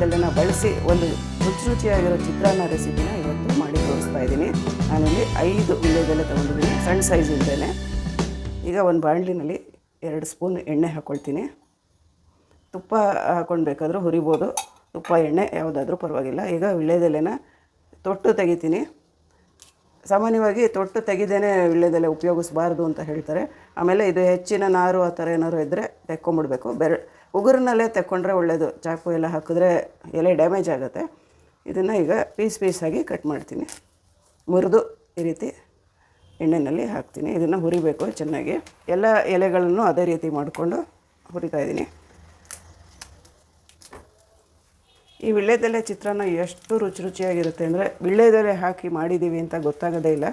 ವಿಳ್ಳೆದೆಲೆನ ಬಳಸಿ ಒಂದು ರುಚಿ ರುಚಿಯಾಗಿರೋ ಚಿತ್ರಾನ್ನ ರೆಸಿಪಿನ ಇವತ್ತು ಮಾಡಿ ತೋರಿಸ್ತಾ ಇದ್ದೀನಿ. ನಾನಲ್ಲಿ ಐದು ವಿಳ್ಳೆದೆಲೆ ತೊಗೊಂಡಿದ್ದೀನಿ, ಸಣ್ಣ ಸೈಜ್ ಇದ್ದೇನೆ ಈಗ ಒಂದು ಬಾಣಲಿನಲ್ಲಿ ಎರಡು ಸ್ಪೂನ್ ಎಣ್ಣೆ ಹಾಕ್ಕೊಳ್ತೀನಿ ತುಪ್ಪ ಹಾಕ್ಕೊಂಡು ಬೇಕಾದರೂ ಹುರಿಬೋದು. ತುಪ್ಪ, ಎಣ್ಣೆ ಯಾವುದಾದ್ರೂ ಪರವಾಗಿಲ್ಲ. ಈಗ ವಿಳ್ಳೆದೆಲೆನ ತೊಟ್ಟು ತೆಗಿತೀನಿ. ಸಾಮಾನ್ಯವಾಗಿ ತೊಟ್ಟು ತೆಗೆದೇನೆ ವಿಳ್ಳೆದೆಲೆ ಉಪಯೋಗಿಸಬಾರ್ದು ಅಂತ ಹೇಳ್ತಾರೆ. ಆಮೇಲೆ ಇದು ಹೆಚ್ಚಿನ ನಾರು ಆ ಥರ ಏನಾದ್ರು ಇದ್ದರೆ ತೆಕ್ಕೊಂಬಿಡ್ಬೇಕು. ಬೆರ ಉಗುರಿನಲ್ಲೇ ತಗೊಂಡ್ರೆ ಒಳ್ಳೆಯದು ಚಾಕು ಎಲ್ಲ ಹಾಕಿದ್ರೆ ಎಲೆ ಡ್ಯಾಮೇಜ್ ಆಗುತ್ತೆ. ಇದನ್ನು ಈಗ ಪೀಸ್ ಪೀಸಾಗಿ ಕಟ್ ಮಾಡ್ತೀನಿ. ಮುರಿದು ಈ ರೀತಿ ಎಣ್ಣೆಯಲ್ಲಿ ಹಾಕ್ತೀನಿ. ಇದನ್ನು ಹುರಿಬೇಕು ಚೆನ್ನಾಗಿ. ಎಲ್ಲ ಎಲೆಗಳನ್ನು ಅದೇ ರೀತಿ ಮಾಡಿಕೊಂಡು ಹುರಿತಾ ಇದ್ದೀನಿ. ಈ ವಿಳ್ಳೆದೆಲೆ ಚಿತ್ರಾನ್ನ ಎಷ್ಟು ರುಚಿ ರುಚಿಯಾಗಿರುತ್ತೆ ಅಂದರೆ ವಿಳ್ಳೆದೆಲೆ ಹಾಕಿ ಮಾಡಿದ್ದೀವಿ ಅಂತ ಗೊತ್ತಾಗೋದೇ ಇಲ್ಲ.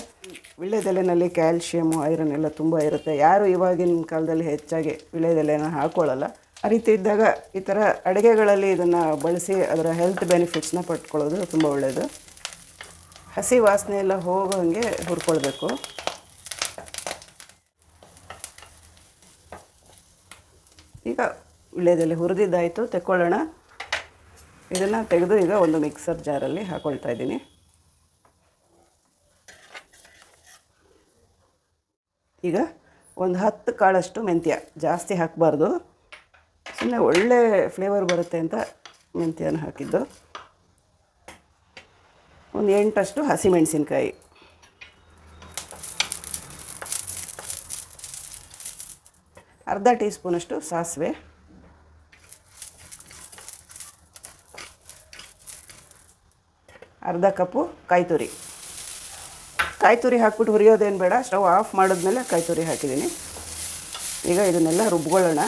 ವಿಳ್ಳೆದೆಲೆನಲ್ಲಿ ಕ್ಯಾಲ್ಶಿಯಮು, ಐರನ್ ಎಲ್ಲ ತುಂಬ ಇರುತ್ತೆ. ಯಾರು ಇವಾಗಿನ ಕಾಲದಲ್ಲಿ ಹೆಚ್ಚಾಗಿ ವಿಳ್ಳೆದೆಲೆನ ಹಾಕ್ಕೊಳ್ಳಲ್ಲ ಆ ಈ ಥರ ಅಡುಗೆಗಳಲ್ಲಿ ಇದನ್ನು ಬಳಸಿ ಅದರ ಹೆಲ್ತ್ ಬೆನಿಫಿಟ್ಸ್ನ ಪಟ್ಕೊಳ್ಳೋದು ತುಂಬ ಒಳ್ಳೆಯದು. ಹಸಿ ವಾಸನೆ ಎಲ್ಲ ಹೋಗೋ ಹಾಗೆ ಹುರ್ಕೊಳ್ಬೇಕು. ಈಗ ವಿಳ್ಯದಲ್ಲಿ ಹುರಿದಿದ್ದಾಯಿತು, ತೆಕ್ಕೊಳ್ಳೋಣ. ಇದನ್ನು ತೆಗೆದು ಈಗ ಒಂದು ಮಿಕ್ಸರ್ ಜಾರಲ್ಲಿ ಹಾಕ್ಕೊಳ್ತಾ ಇದ್ದೀನಿ. ಈಗ ಒಂದು ಹತ್ತು ಕಾಳಷ್ಟು ಮೆಂತ್ಯ ಜಾಸ್ತಿ ಹಾಕಬಾರ್ದು. ಸುಮ್ಮನೆ ಒಳ್ಳೆ ಫ್ಲೇವರ್ ಬರುತ್ತೆ ಅಂತ ಮೆಂತ್ಯನ ಹಾಕಿದ್ದು. ಒಂದು ಎಂಟಷ್ಟು ಹಸಿಮೆಣಸಿನ್ಕಾಯಿ. ಅರ್ಧ ಟೀ ಸ್ಪೂನಷ್ಟು ಸಾಸಿವೆ. ಅರ್ಧ ಕಪ್ಪು ಕಾಯಿ ತುರಿ ಕಾಯಿ ತುರಿ ಹಾಕ್ಬಿಟ್ಟು ಹುರಿಯೋದೇನು ಬೇಡ, ಸ್ಟವ್ ಆಫ್ ಮಾಡಿದ್ಮೇಲೆ ಕಾಯಿ ತುರಿ ಹಾಕಿದ್ದೀನಿ. ಈಗ ಇದನ್ನೆಲ್ಲ ರುಬ್ಕೊಳ್ಳೋಣ.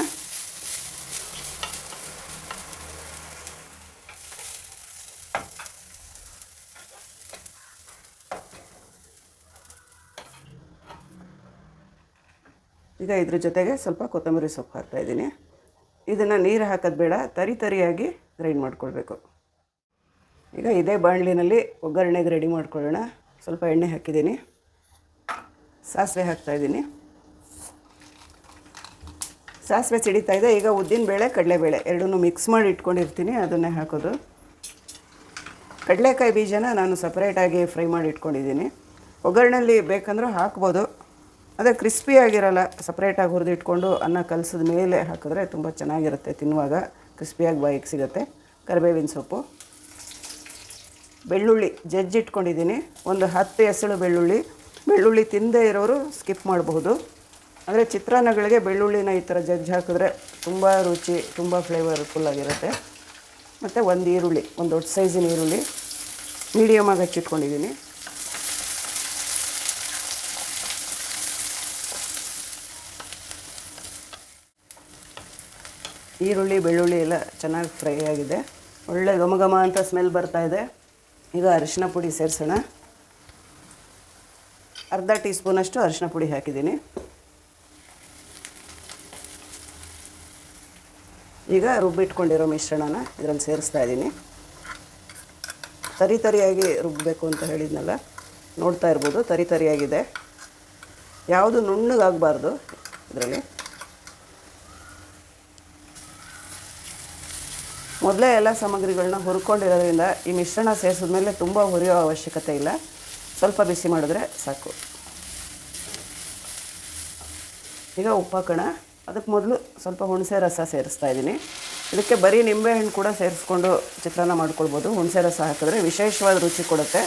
ಈಗ ಇದ್ರ ಜೊತೆಗೆ ಸ್ವಲ್ಪ ಕೊತ್ತಂಬರಿ ಸೊಪ್ಪು ಹಾಕ್ತಾಯಿದ್ದೀನಿ ಇದನ್ನು ನೀರು ಹಾಕೋದು ಬೇಡ, ತರಿ ತರಿಯಾಗಿ ಗ್ರೈಂಡ್ ಮಾಡ್ಕೊಳ್ಬೇಕು. ಈಗ ಇದೇ ಬಾಣಲಿನಲ್ಲಿ ಒಗ್ಗರಣೆಗೆ ರೆಡಿ ಮಾಡ್ಕೊಳ್ಳೋಣ. ಸ್ವಲ್ಪ ಎಣ್ಣೆ ಹಾಕಿದ್ದೀನಿ. ಸಾಸಿವೆ ಹಾಕ್ತಾಯಿದ್ದೀನಿ ಸಾಸಿವೆ ಸಿಡಿತಾ ಇದೆ. ಈಗ ಉದ್ದಿನ ಬೇಳೆ, ಕಡಲೆಬೇಳೆ ಎರಡನ್ನೂ ಮಿಕ್ಸ್ ಮಾಡಿ ಇಟ್ಕೊಂಡಿರ್ತೀನಿ, ಅದನ್ನೇ ಹಾಕೋದು. ಕಡಲೆಕಾಯಿ ಬೀಜನ ನಾನು ಸಪ್ರೇಟಾಗಿ ಫ್ರೈ ಮಾಡಿ ಇಟ್ಕೊಂಡಿದ್ದೀನಿ. ಒಗ್ಗರಣೆಯಲ್ಲಿ ಬೇಕಂದ್ರೂ ಹಾಕ್ಬೋದು. ಅದೇ ಕ್ರಿಸ್ಪಿ ಆಗಿರಲ್ಲ ಸಪ್ರೇಟಾಗಿ ಹುರಿದಿಟ್ಕೊಂಡು ಅನ್ನ ಕಲಸಿದ ಮೇಲೆ ಹಾಕಿದ್ರೆ ತುಂಬ ಚೆನ್ನಾಗಿರುತ್ತೆ ತಿನ್ನುವಾಗ. ಕ್ರಿಸ್ಪಿಯಾಗಿ ಬಾಯಿಗೆ ಸಿಗುತ್ತೆ. ಕರಿಬೇವಿನ ಸೊಪ್ಪು. ಬೆಳ್ಳುಳ್ಳಿ ಜಜ್ಜಿಟ್ಕೊಂಡಿದ್ದೀನಿ ಒಂದು ಹತ್ತು ಎಸಳು ಬೆಳ್ಳುಳ್ಳಿ. ಬೆಳ್ಳುಳ್ಳಿ ತಿಂದೇ ಇರೋರು ಸ್ಕಿಪ್ ಮಾಡಬಹುದು. ಅಂದರೆ ಚಿತ್ರಾನ್ನಗಳಿಗೆ ಬೆಳ್ಳುಳ್ಳಿನ ಈ ಥರ ಜಜ್ಜಿ ಹಾಕಿದ್ರೆ ತುಂಬ ರುಚಿ, ತುಂಬ ಫ್ಲೇವರ್ಫುಲ್ ಆಗಿರುತ್ತೆ. ಮತ್ತು ಒಂದು ಈರುಳ್ಳಿ, ಒಂದು ದೊಡ್ಡ ಸೈಜಿನ ಈರುಳ್ಳಿ. ಮೀಡಿಯಮಾಗಿ ಹಚ್ಚಿಟ್ಕೊಂಡಿದ್ದೀನಿ. ಈರುಳ್ಳಿ, ಬೆಳ್ಳುಳ್ಳಿ ಎಲ್ಲ ಚೆನ್ನಾಗಿ ಫ್ರೈ ಆಗಿದೆ. ಒಳ್ಳೆ ಘಮ ಘಮ ಅಂತ ಸ್ಮೆಲ್ ಬರ್ತಾ ಇದೆ. ಈಗ ಅರಿಶಿನ ಪುಡಿ ಸೇರಿಸೋಣ. ಅರ್ಧ ಟೀ ಸ್ಪೂನಷ್ಟು ಅರಿಶಿನ ಪುಡಿ ಹಾಕಿದ್ದೀನಿ. ಈಗ ರುಬ್ಬಿಟ್ಕೊಂಡಿರೋ ಮಿಶ್ರಣನ ಇದರಲ್ಲಿ ಸೇರಿಸ್ತಾ ಇದ್ದೀನಿ. ತರಿ ತರಿಯಾಗಿ ರುಬ್ಬಬೇಕು ಅಂತ ಹೇಳಿದ್ನಲ್ಲ? ನೋಡ್ತಾ ಇರ್ಬೋದು, ತರಿ ತರಿಯಾಗಿದೆ. ಯಾವುದು ನುಣ್ಣಗಾಗಬಾರ್ದು ಇದರಲ್ಲಿ. ಮೊದಲೇ ಎಲ್ಲ ಸಾಮಗ್ರಿಗಳನ್ನ ಹುರ್ಕೊಂಡಿರೋದ್ರಿಂದ ಈ ಮಿಶ್ರಣ ಸೇರಿಸಿದ ಮೇಲೆ ತುಂಬ ಹುರಿಯೋ ಅವಶ್ಯಕತೆ ಇಲ್ಲ. ಸ್ವಲ್ಪ ಬಿಸಿ ಮಾಡಿದ್ರೆ ಸಾಕು. ಈಗ ಉಪ್ಪು ಹಾಕೋಣ ಅದಕ್ಕೆ ಮೊದಲು ಸ್ವಲ್ಪ ಹುಣಸೆ ರಸ ಸೇರಿಸ್ತಾ ಇದ್ದೀನಿ. ಇದಕ್ಕೆ ಬರೀ ನಿಂಬೆಹಣ್ಣು ಕೂಡ ಸೇರಿಸ್ಕೊಂಡು ಚಿತ್ರಾನ್ನ ಮಾಡ್ಕೊಳ್ಬೋದು. ಹುಣಸೆ ರಸ ಹಾಕಿದ್ರೆ ವಿಶೇಷವಾದ ರುಚಿ ಕೊಡುತ್ತೆ.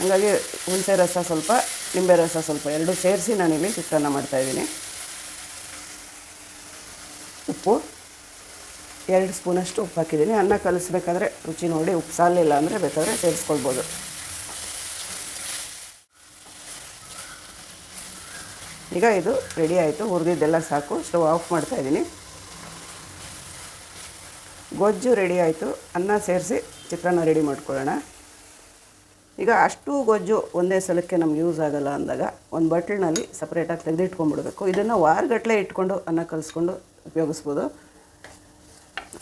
ಹಾಗಾಗಿ ಹುಣಸೆ ರಸ ಸ್ವಲ್ಪ, ನಿಂಬೆ ರಸ ಸ್ವಲ್ಪ ಎರಡೂ ಸೇರಿಸಿ ನಾನಿಲ್ಲಿ ಚಿತ್ರಾನ್ನ ಮಾಡ್ತಾಯಿದ್ದೀನಿ ಉಪ್ಪು. ಎರಡು ಸ್ಪೂನಷ್ಟು ಉಪ್ಪು ಹಾಕಿದ್ದೀನಿ. ಅನ್ನ ಕಲಿಸ್ಬೇಕಾದ್ರೆ ರುಚಿ ನೋಡಿ, ಉಪ್ಪು ಸಾಲಿಲ್ಲ ಅಂದರೆ ಬೇಕಾದರೆ ಸೇರಿಸ್ಕೊಳ್ಬೋದು. ಈಗ ಇದು ರೆಡಿ ಆಯಿತು. ಹುರಿದಿದ್ದೆಲ್ಲ ಸಾಕು. ಸ್ಟವ್ ಆಫ್ ಮಾಡ್ತಾ ಇದ್ದೀನಿ. ಗೊಜ್ಜು ರೆಡಿ ಆಯಿತು. ಅನ್ನ ಸೇರಿಸಿ ಚಿತ್ರಾನ್ನ ರೆಡಿ ಮಾಡ್ಕೊಳ್ಳೋಣ. ಈಗ ಅಷ್ಟು ಗೊಜ್ಜು ಒಂದೇ ಸಲಕ್ಕೆ ನಮ್ಗೆ ಯೂಸ್ ಆಗಲ್ಲ ಅಂದಾಗ ಒಂದು ಬಟ್ಲಿನಲ್ಲಿ ಸಪ್ರೇಟಾಗಿ ತೆಗೆದಿಟ್ಕೊಂಡ್ಬಿಡ್ಬೇಕು. ಇದನ್ನು ವಾರಗಟ್ಟಲೆ ಇಟ್ಕೊಂಡು ಅನ್ನ ಕಲಿಸ್ಕೊಂಡು ಉಪಯೋಗಿಸ್ಬೋದು.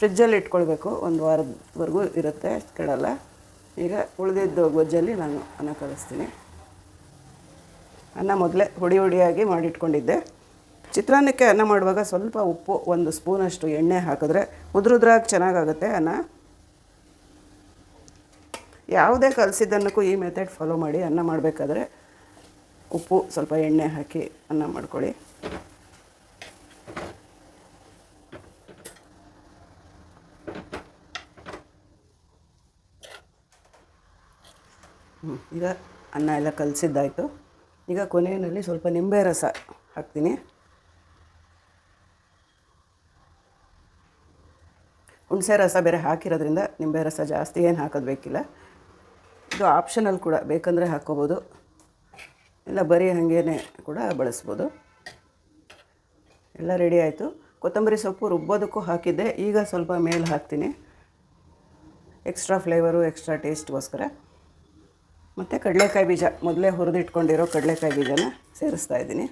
ಫ್ರಿಜ್ಜಲ್ಲಿ ಇಟ್ಕೊಳ್ಬೇಕು. ಒಂದು ವಾರದವರೆಗೂ ಇರುತ್ತೆ ಕೆಡಲ್ಲ ಈಗ ಉಳಿದಿದ್ದು ಗೊಜ್ಜಲ್ಲಿ ನಾನು ಅನ್ನ ಕಳಿಸ್ತೀನಿ. ಅನ್ನ ಮೊದಲೇ ಹುಡಿ ಹುಡಿಯಾಗಿ ಮಾಡಿಟ್ಕೊಂಡಿದ್ದೆ. ಚಿತ್ರಾನ್ನಕ್ಕೆ ಅನ್ನ ಮಾಡುವಾಗ ಸ್ವಲ್ಪ ಉಪ್ಪು, ಒಂದು ಸ್ಪೂನಷ್ಟು ಎಣ್ಣೆ ಹಾಕಿದ್ರೆ ಉದ್ರುದ್ರಾಗಿ ಚೆನ್ನಾಗಾಗುತ್ತೆ ಅನ್ನ. ಯಾವುದೇ ಕಲಸಿದ್ದನ್ನಕ್ಕೂ ಈ ಮೆಥಡ್ ಫಾಲೋ ಮಾಡಿ ಅನ್ನ ಮಾಡಬೇಕಾದ್ರೆ ಉಪ್ಪು, ಸ್ವಲ್ಪ ಎಣ್ಣೆ ಹಾಕಿ ಅನ್ನ ಮಾಡ್ಕೊಳ್ಳಿ. ಹ್ಮ್, ಈಗ ಅನ್ನ ಎಲ್ಲ ಕಲಸಿದ್ದಾಯಿತು. ಈಗ ಕೊನೆಯಲ್ಲಿ ಸ್ವಲ್ಪ ನಿಂಬೆ ರಸ ಹಾಕ್ತೀನಿ. ಹುಣಸೆ ರಸ ಬೇರೆ ಹಾಕಿರೋದ್ರಿಂದ ನಿಂಬೆ ರಸ ಜಾಸ್ತಿ ಏನು ಹಾಕೋದು ಬೇಕಿಲ್ಲ. ಇದು ಆಪ್ಷನಲ್ ಕೂಡ ಬೇಕಂದರೆ ಹಾಕ್ಕೋಬೋದು ಇಲ್ಲ ಬರೀ ಹಾಗೇನೆ ಕೂಡ ಬಳಸ್ಬೋದು. ಎಲ್ಲ ರೆಡಿ ಆಯಿತು. ಕೊತ್ತಂಬರಿ ಸೊಪ್ಪು ರುಬ್ಬೋದಕ್ಕೂ ಹಾಕಿದ್ದೆ. ಈಗ ಸ್ವಲ್ಪ ಮೇಲೆ ಹಾಕ್ತೀನಿ. ಎಕ್ಸ್ಟ್ರಾ ಫ್ಲೇವರು ಎಕ್ಸ್ಟ್ರಾ ಟೇಸ್ಟ್ಗೋಸ್ಕರ ಮತ್ತು ಕಡಲೆಕಾಯಿ ಬೀಜ. ಮೊದಲೇ ಹುರಿದಿಟ್ಕೊಂಡಿರೋ ಕಡಲೆಕಾಯಿ ಬೀಜನ ಸೇರಿಸ್ತಾ ಇದ್ದೀನಿ.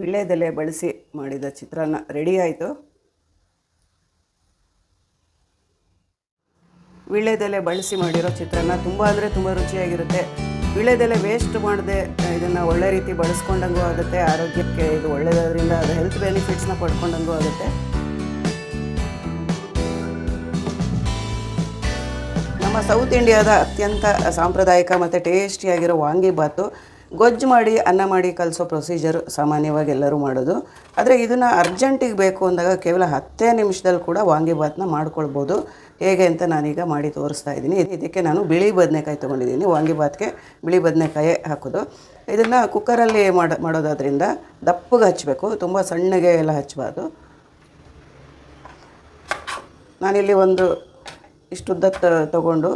ವಿಳ್ಳೆದೆಲೆ ಬಳಸಿ ಮಾಡಿದ ಚಿತ್ರಾನ್ನ ರೆಡಿ ಆಯಿತು. ವಿಳ್ಳೆದೆಲೆ ಬಳಸಿ ಮಾಡಿರೋ ಚಿತ್ರಾನ್ನ ತುಂಬ ಅಂದರೆ ತುಂಬ ರುಚಿಯಾಗಿರುತ್ತೆ. ವಿಳ್ಳೆದೆಲೆ ವೇಸ್ಟ್ ಮಾಡದೆ ಇದನ್ನು ಒಳ್ಳೆ ರೀತಿ ಬಳಸ್ಕೊಂಡಂಗೂ ಆಗುತ್ತೆ. ಆರೋಗ್ಯಕ್ಕೆ ಇದು ಒಳ್ಳೆಯದಾದ್ರಿಂದ ಅದು ಹೆಲ್ತ್ ಬೆನಿಫಿಟ್ಸ್ನ ಪಡ್ಕೊಂಡಂಗೂ ಆಗುತ್ತೆ. ನಮ್ಮ ಸೌತ್ ಇಂಡಿಯಾದ ಅತ್ಯಂತ ಸಾಂಪ್ರದಾಯಿಕ ಮತ್ತು ಟೇಸ್ಟಿಯಾಗಿರೋ ವಾಂಗಿಬಾತು ಗೊಜ್ಜು ಮಾಡಿ, ಅನ್ನ ಮಾಡಿ ಕಲಿಸೋ ಪ್ರೊಸೀಜರ್ ಸಾಮಾನ್ಯವಾಗಿ ಎಲ್ಲರೂ ಮಾಡೋದು. ಆದರೆ ಇದನ್ನು ಅರ್ಜೆಂಟಿಗೆ ಬೇಕು ಅಂದಾಗ ಕೇವಲ ಹತ್ತೇ ನಿಮಿಷದಲ್ಲಿ ಕೂಡ ವಾಂಗಿಬಾತನ್ನ ಮಾಡ್ಕೊಳ್ಬೋದು. ಹೇಗೆ ಅಂತ ನಾನೀಗ ಮಾಡಿ ತೋರಿಸ್ತಾ ಇದ್ದೀನಿ. ಇದಕ್ಕೆ ನಾನು ಬಿಳಿ ಬದನೆಕಾಯಿ ತೊಗೊಂಡಿದ್ದೀನಿ. ವಾಂಗಿಬಾತ್ಗೆ ಬಿಳಿ ಬದನೆಕಾಯಿ ಹಾಕೋದು. ಇದನ್ನು ಕುಕ್ಕರಲ್ಲಿ ಮಾಡೋ, ಮಾಡೋದಾದ್ರಿಂದ ದಪ್ಪಗೆ ಹಚ್ಚಬೇಕು ತುಂಬ ಸಣ್ಣಗೆ ಎಲ್ಲ ಹಚ್ಚಬಾರ್ದು ನಾನಿಲ್ಲಿ ಒಂದು ಇಷ್ಟುದ್ದ ತಗೊಂಡು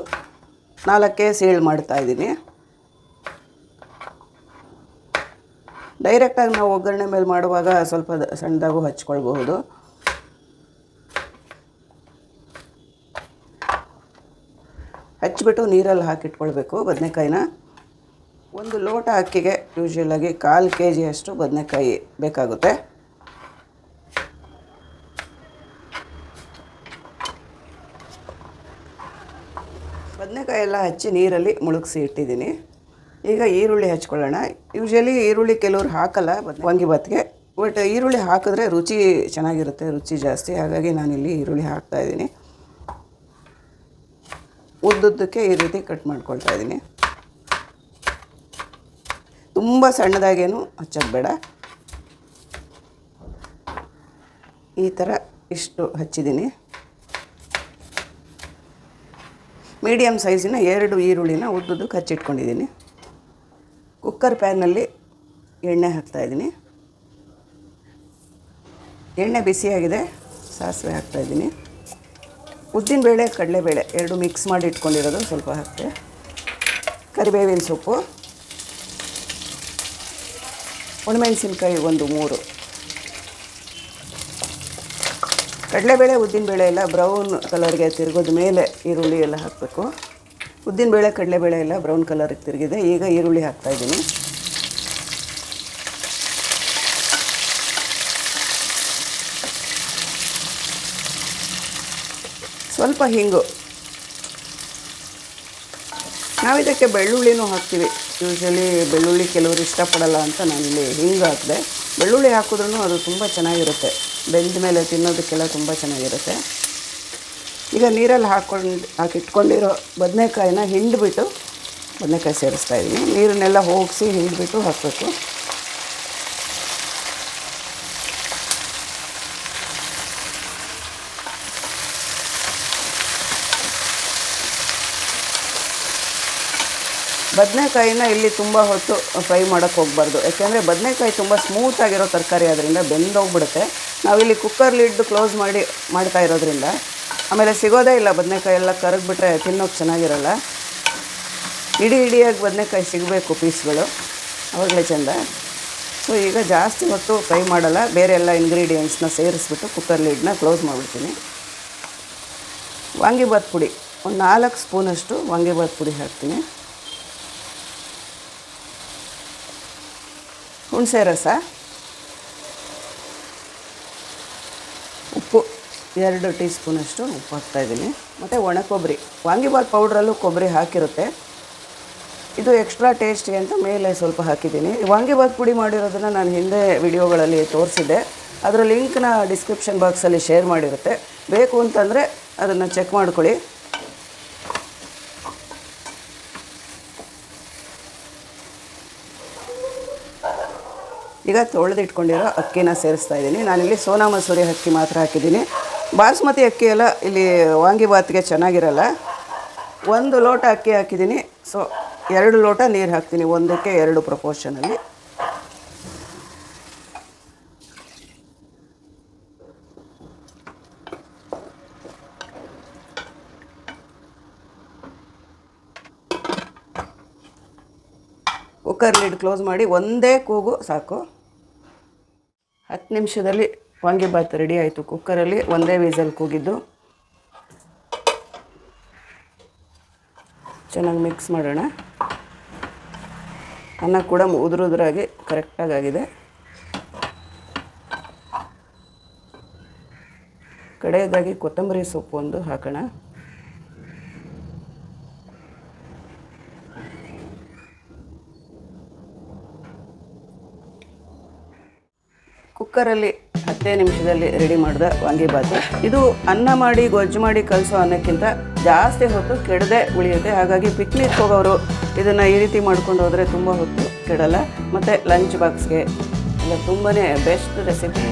ನಾಲ್ಕೇ ಸೀಳು ಮಾಡ್ತಾ ಇದ್ದೀನಿ. ಡೈರೆಕ್ಟಾಗಿ ನಾವು ಒಗ್ಗರಣೆ ಮೇಲೆ ಮಾಡುವಾಗ ಸ್ವಲ್ಪ ಸಣ್ಣದಾಗೂ ಹಚ್ಕೊಳ್ಬಹುದು. ಹಚ್ಚಿಬಿಟ್ಟು ನೀರಲ್ಲಿ ಹಾಕಿಟ್ಕೊಳ್ಬೇಕು ಬದನೆಕಾಯಿನ. ಒಂದು ಲೋಟ ಅಕ್ಕಿಗೆ ಯೂಶ್ವಲಾಗಿ ಕಾಲು ಕೆ ಜಿಯಷ್ಟು ಬದನೆಕಾಯಿ ಬೇಕಾಗುತ್ತೆ ಬದನೆಕಾಯಿ ಎಲ್ಲ ಹಚ್ಚಿ ನೀರಲ್ಲಿ ಮುಳುಗಿಸಿ ಇಟ್ಟಿದ್ದೀನಿ. ಈಗ ಈರುಳ್ಳಿ ಹಚ್ಕೊಳ್ಳೋಣ. ಯೂಶ್ವಲಿ ಈರುಳ್ಳಿ ಕೆಲವ್ರು ಹಾಕಲ್ಲ ವಾಂಗಿಬಾತ್ಗೆ ಬಟ್ ಈರುಳ್ಳಿ ಹಾಕಿದ್ರೆ ರುಚಿ ಚೆನ್ನಾಗಿರುತ್ತೆ, ರುಚಿ ಜಾಸ್ತಿ. ಹಾಗಾಗಿ ನಾನಿಲ್ಲಿ ಈರುಳ್ಳಿ ಹಾಕ್ತಾ ಇದ್ದೀನಿ. ಉದ್ದುದ್ದಕ್ಕೆ ಈ ರೀತಿ ಕಟ್ ಮಾಡ್ಕೊಳ್ತಾ ಇದ್ದೀನಿ. ತುಂಬ ಸಣ್ಣದಾಗೇನು ಹಚ್ಚೋದು ಬೇಡ. ಈ ಥರ ಇಷ್ಟು ಹಚ್ಚಿದ್ದೀನಿ. ಮೀಡಿಯಮ್ ಸೈಜಿನ ಎರಡು ಈರುಳ್ಳಿನ ಉದ್ದುದು ಕಚ್ಚಿಟ್ಕೊಂಡಿದ್ದೀನಿ. ಕುಕ್ಕರ್ ಪ್ಯಾನಲ್ಲಿ ಎಣ್ಣೆ ಹಾಕ್ತಾಯಿದ್ದೀನಿ ಎಣ್ಣೆ ಬಿಸಿಯಾಗಿದೆ, ಸಾಸಿವೆ ಹಾಕ್ತಾಯಿದ್ದೀನಿ ಉದ್ದಿನಬೇಳೆ ಕಡಲೆಬೇಳೆ ಎರಡು ಮಿಕ್ಸ್ ಮಾಡಿ ಇಟ್ಕೊಂಡಿರೋದು ಸ್ವಲ್ಪ ಹಾಕ್ತೆ. ಕರಿಬೇವಿನ ಸೊಪ್ಪು, ಒಣಮೆಣಸಿನ್ಕಾಯಿ ಒಂದು ಮೂರು. ಕಡಲೆಬೇಳೆ ಉದ್ದಿನಬೇಳೆ ಎಲ್ಲ ಬ್ರೌನ್ ಕಲರ್ಗೆ ತಿರುಗೋದ ಮೇಲೆ ಈರುಳ್ಳಿ ಎಲ್ಲ ಹಾಕಬೇಕು. ಕಡಲೆ ಕಡಲೆಬೇಳೆ ಎಲ್ಲ ಬ್ರೌನ್ ಕಲರ್ಗೆ ತಿರುಗಿದೆ. ಈಗ ಈರುಳ್ಳಿ ಹಾಕ್ತಾಯಿದ್ದೀನಿ ಸ್ವಲ್ಪ ಹಿಂಗು. ನಾವಿದಕ್ಕೆ ಬೆಳ್ಳುಳ್ಳಿನೂ ಹಾಕ್ತೀವಿ. ಯೂಶ್ವಲಿ ಬೆಳ್ಳುಳ್ಳಿ ಕೆಲವರು ಇಷ್ಟಪಡಲ್ಲ ಅಂತ ನಾನಿಲ್ಲಿ ಹಿಂಗು ಹಾಕಿದೆ. ಬೆಳ್ಳುಳ್ಳಿ ಹಾಕಿದ್ರೂ ಅದು ತುಂಬ ಚೆನ್ನಾಗಿರುತ್ತೆ. ಬೆಂದ ಮೇಲೆ ತಿನ್ನೋದಕ್ಕೆಲ್ಲ ತುಂಬ ಚೆನ್ನಾಗಿರುತ್ತೆ. ಈಗ ನೀರಲ್ಲಿ ಹಾಕ್ಕೊಂಡು ಹಾಕಿಟ್ಕೊಂಡಿರೋ ಬದನೆಕಾಯಿನ ಹಿಂಡಿಬಿಟ್ಟು ಬದನೆಕಾಯಿ ಸೇರಿಸ್ತಾ ಇದ್ದೀನಿ ನೀರನ್ನೆಲ್ಲ ಹೋಗಿಸಿ ಹಿಂಡ್ಬಿಟ್ಟು ಹಾಕಬೇಕು. ಬದನೆಕಾಯಿನ ಇಲ್ಲಿ ತುಂಬ ಹೊತ್ತು ಫ್ರೈ ಮಾಡೋಕ್ಕೆ ಹೋಗ್ಬಾರ್ದು. ಯಾಕೆಂದರೆ ಬದನೆಕಾಯಿ ತುಂಬ ಸ್ಮೂತಾಗಿರೋ ತರಕಾರಿ ಆದ್ದರಿಂದ ಬೆಂದೋಗ್ಬಿಡುತ್ತೆ. ನಾವಿಲ್ಲಿ ಕುಕ್ಕರ್ ಲಿಡ್ ಕ್ಲೋಸ್ ಮಾಡಿ, ಮಾಡ್ತಾ ಇರೋದ್ರಿಂದ. ಆಮೇಲೆ ಸಿಗೋದೇ ಇಲ್ಲ ಬದನೆಕಾಯಿ ಎಲ್ಲ ಕರಗ್ಬಿಟ್ರೆ ತಿನ್ನೋಕೆ ಚೆನ್ನಾಗಿರಲ್ಲ. ಇಡೀ ಇಡಿಯಾಗಿ ಬದನೆಕಾಯಿ ಸಿಗಬೇಕು ಪೀಸ್ಗಳು. ಅವಾಗಲೇ ಚೆಂದ. ಸೊ ಈಗ ಜಾಸ್ತಿ ಹೊತ್ತು ಫ್ರೈ ಮಾಡಲ್ಲ. ಬೇರೆ ಎಲ್ಲ ಇಂಗ್ರೀಡಿಯೆಂಟ್ಸ್ನ ಸೇರಿಸ್ಬಿಟ್ಟು ಕುಕ್ಕರ್ ಲಿಡ್ನ ಕ್ಲೋಸ್ ಮಾಡಿಬಿಡ್ತೀನಿ. ವಾಂಗಿಬಾತ್ ಪುಡಿ. ಒಂದು ನಾಲ್ಕು ಸ್ಪೂನಷ್ಟು ವಾಂಗಿಬಾತ್ ಪುಡಿ ಹಾಕ್ತೀನಿ. ಹುಣಸೆ ರಸ. ಉಪ್ಪು, ಎರಡು ಟೀ ಸ್ಪೂನಷ್ಟು ಉಪ್ಪು ಹಾಕ್ತಾಯಿದ್ದೀನಿ ಮತ್ತು ಒಣ ಕೊಬ್ಬರಿ ವಾಂಗಿಬಾತ್ ಪೌಡ್ರಲ್ಲೂ ಕೊಬ್ಬರಿ ಹಾಕಿರುತ್ತೆ. ಇದು ಎಕ್ಸ್ಟ್ರಾ ಟೇಸ್ಟಿಗೆ ಅಂತ ಮೇಲೆ ಸ್ವಲ್ಪ ಹಾಕಿದ್ದೀನಿ. ವಾಂಗಿಬಾತ್ ಪುಡಿ ಮಾಡಿರೋದನ್ನು ನಾನು ಹಿಂದೆ ವಿಡಿಯೋಗಳಲ್ಲಿ ತೋರಿಸಿದ್ದೆ. ಅದರ ಲಿಂಕ್ನ ಡಿಸ್ಕ್ರಿಪ್ಷನ್ ಬಾಕ್ಸಲ್ಲಿ ಶೇರ್ ಮಾಡಿರುತ್ತೆ. ಬೇಕು ಅಂತಂದರೆ ಅದನ್ನು ಚೆಕ್ ಮಾಡ್ಕೊಳ್ಳಿ. ಈಗ ತೊಳೆದಿಟ್ಕೊಂಡಿರೋ ಅಕ್ಕಿನ ಸೇರಿಸ್ತಾ ಇದ್ದೀನಿ. ನಾನಿಲ್ಲಿ ಸೋನಾ ಮಸೂರಿ ಅಕ್ಕಿ ಮಾತ್ರ ಹಾಕಿದ್ದೀನಿ. ಬಾಸ್ಮತಿ ಅಕ್ಕಿ ಎಲ್ಲ ಇಲ್ಲಿ ವಾಂಗಿಬಾತ್ಗೆ ಚೆನ್ನಾಗಿರಲ್ಲ. ಒಂದು ಲೋಟ ಅಕ್ಕಿ ಹಾಕಿದ್ದೀನಿ. ಸೊ ಎರಡು ಲೋಟ ನೀರು ಹಾಕ್ತೀನಿ. ಒಂದಕ್ಕೆ ಎರಡು ಪ್ರಪೋರ್ಷನಲ್ಲಿ ಕುಕ್ಕರ್ ಲಿಡ್ ಕ್ಲೋಸ್ ಮಾಡಿ ಒಂದೇ ಕೂಗು, ಸಾಕು. ಹತ್ತು ನಿಮಿಷದಲ್ಲಿ ವಾಂಗಿಬಾತ್ ರೆಡಿ ಆಯಿತು. ಕುಕ್ಕರಲ್ಲಿ ಒಂದೇ ವೀಸಲ್ ಕೂಗಿದ್ದು. ಚೆನ್ನಾಗಿ ಮಿಕ್ಸ್ ಮಾಡೋಣ. ಅನ್ನ ಕೂಡ ಉದುರುದ್ರಾಗಿ ಕರೆಕ್ಟಾಗಿ ಆಗಿದೆ ಕಡೆಯದಾಗಿ ಕೊತ್ತಂಬರಿ ಸೊಪ್ಪು ಒಂದು ಹಾಕೋಣ. ಕುಕ್ಕರಲ್ಲಿ ಹತ್ತೇ ನಿಮಿಷದಲ್ಲಿ ರೆಡಿ ಮಾಡಿದ ವಾಂಗಿಬಾತು ಇದು ಅನ್ನ ಮಾಡಿ, ಗೊಜ್ಜು ಮಾಡಿ ಕಲಿಸೋ ಅನ್ನಕ್ಕಿಂತ ಜಾಸ್ತಿ ಹೊತ್ತು ಕೆಡದೆ ಉಳಿಯುತ್ತೆ. ಹಾಗಾಗಿ ಪಿಕ್ನಿಕ್ ಹೋಗೋರು ಇದನ್ನು ಈ ರೀತಿ ಮಾಡ್ಕೊಂಡು ಹೋದರೆ ತುಂಬ ಹೊತ್ತು ಕೆಡಲ್ಲ. ಮತ್ತು ಲಂಚ್ ಬಾಕ್ಸ್ಗೆ ಎಲ್ಲ ತುಂಬಾ ಬೆಸ್ಟ್ ರೆಸಿಪಿ